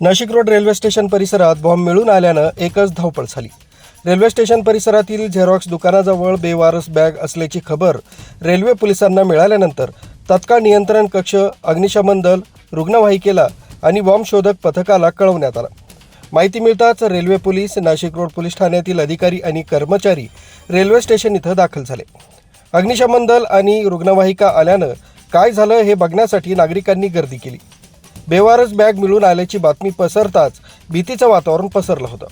Nashik road railway station परिसरात bomb मिळून आल्यानं एकच धावपळ झाली. रेल्वे स्टेशन परिसरातील झेरॉक्स दुकानाजवळ बेवारस बॅग असल्याची खबर रेल्वे पोलिसांना मिळाल्यानंतर तत्काळ नियंत्रण कक्ष अग्निशमन दल रुग्णवाहिकेला आणि बॉम्ब शोधक पथकाला कळवण्यात आला. माहिती मिळताच railway police Nashik road police ठाण्यातील अधिकारी आणि कर्मचारी रेल्वे स्टेशन इथं दाखल झाले. अग्निशमन दल आणि रुग्णवाहिका आल्यानं काय झालं हे बघण्यासाठी नागरिकांनी गर्दी केली. बेवारस बॅग मिळून आल्याची बातमी पसरताच भीतीचं वातावरण पसरलं होतं.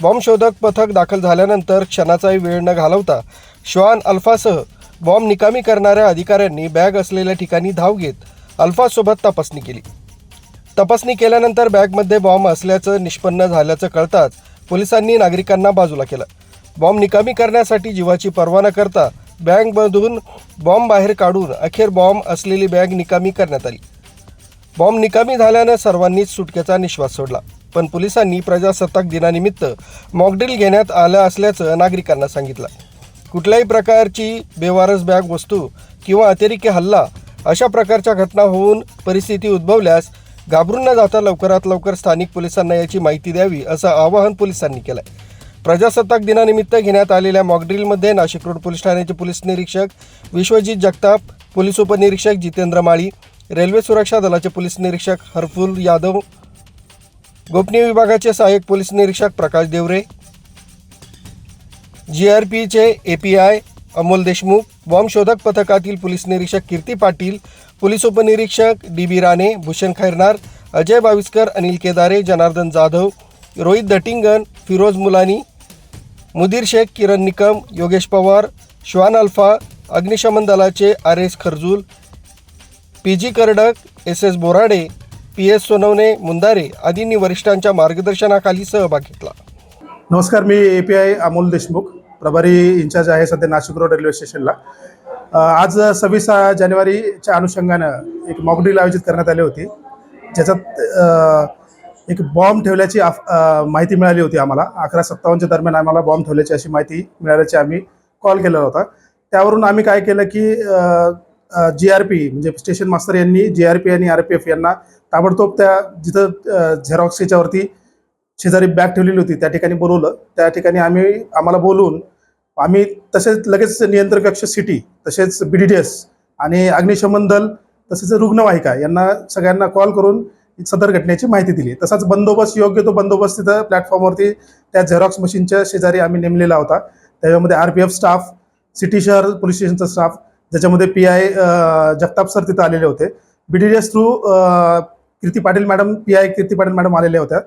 बॉम्ब शोधक पथक दाखल झाल्यानंतर क्षणाचाही वेळ न घालवता श्वान अल्फासह बॉम्ब निकामी करणाऱ्या अधिकाऱ्यांनी बॅग असलेल्या ठिकाणी धाव घेत अल्फासोबत तपासणी केली. तपासणी केल्यानंतर बॅगमध्ये बॉम्ब असल्याचं निष्पन्न झाल्याचं कळताच पोलिसांनी नागरिकांना बाजूला केलं. बॉम्ब निकामी करण्यासाठी जीवाची पर्वा न करता बॅगमधून बॉम्ब बाहेर काढून अखेर बॉम्ब असलेली बॅग निकामी करण्यात आली. बॉम्ब निकामी झाल्यानं सर्वांनीच सुटकेचा निश्वास सोडला. पण पोलिसांनी प्रजासत्ताक दिनानिमित्त मॉकड्रिल घेण्यात आलं असल्याचं नागरिकांना सांगितलं. कुठल्याही प्रकारची बेवारस बॅग वस्तू किंवा अतिरेकी हल्ला अशा प्रकारच्या घटना होऊन परिस्थिती उद्भवल्यास घाबरून न जाता लवकरात लवकर स्थानिक पोलिसांना याची माहिती द्यावी असं आवाहन पोलिसांनी केलं आहे प्रजासत्ताक दिनानिमित्त घेण्यात आलेल्या मॉकड्रिलमध्ये नाशिक रोड पोलीस ठाण्याचे पोलीस निरीक्षक विश्वजित जगताप पोलीस उपनिरीक्षक जितेंद्र माळी रेल्वे सुरक्षा दलाचे पोलीस निरीक्षक हरफुल यादव गोपनीय विभागाचे सहाय्यक पोलीस निरीक्षक प्रकाश देवरे जी आर पीचे A P I Amol Deshmukh बॉम्बशोधक पथकातील पोलीस निरीक्षक कीर्ती पाटील पोलीस उपनिरीक्षक डी बी राणे भूषण खैरनार अजय बाविस्कर अनिल केदारे जनार्दन जाधव रोहित दटिंगन फिरोज मुलानी मुदीर शेख किरण निकम योगेश पवार श्वान अल्फा अग्निशमन दलाचे R S Kharjul P G Kardak S S Borade P S Sonawane Mundare आदींनी वरिष्ठांच्या मार्गदर्शनाखाली सहभाग घेतला. नमस्कार मी A P I Amol Deshmukh प्रभारी इन्चार्ज आहे सध्या नाशिक रोड रेल्वे स्टेशनला. आज सव्वीस जानेवारीच्या अनुषंगानं एक मॉकड्रिल आयोजित करण्यात आली होती. ज्याच्यात एक बॉम्ब ठेवल्याची आफ- माहिती मिळाली होती आम्हाला. अकरा सत्तावन्नच्या दरम्यान आम्हाला बॉम्ब ठेवल्याची अशी माहिती मिळाल्याची आम्ही कॉल केला होता. त्यावरून आम्ही काय केलं की जी आर पी म्हणजे स्टेशन मास्तर यांनी जी आर पी आणि आर पी एफ यांना ताबडतोब त्या जिथं झेरॉक्स याच्यावरती शेजारी बॅग ठेवलेली होती त्या ठिकाणी बोलवलं. त्या ठिकाणी आम्ही आम्हाला बोलून आम्ही तसेच लगेच नियंत्रण कक्ष सिटी तसेच बी डी डी एस आणि अग्निशमन दल तसेच रुग्णवाहिका यांना सगळ्यांना कॉल करून सदर घटनेची माहिती दिली. तसाच बंदोबस्त योग्य तो बंदोबस्त तिथं प्लॅटफॉर्मवरती त्या झेरॉक्स मशीनच्या शेजारी आम्ही नेमलेला होता. त्याच्यामध्ये R P F staff city शहर पोलीस स्टेशनचा स्टाफ ज्याच्यामध्ये पी आय जगताप सर तिथं आलेले होते. B D D S through Kirti Patil madam P I Kirti Patil madam आलेल्या होत्या.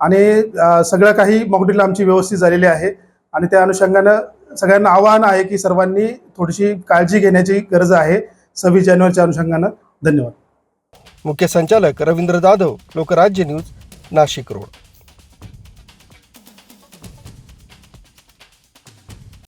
आणि सगळं काही मॉकड्रिल आमची व्यवस्थित झालेली आहे. आणि त्या अनुषंगानं सगळ्यांना आवाहन आहे की सर्वांनी थोडीशी काळजी घेण्याची गरज आहे सव्वीस जानेवारीच्या अनुषंगानं. धन्यवाद. मुख्य संचालक रवींद्र जाधव लोकराज्य न्यूज नाशिक रोड.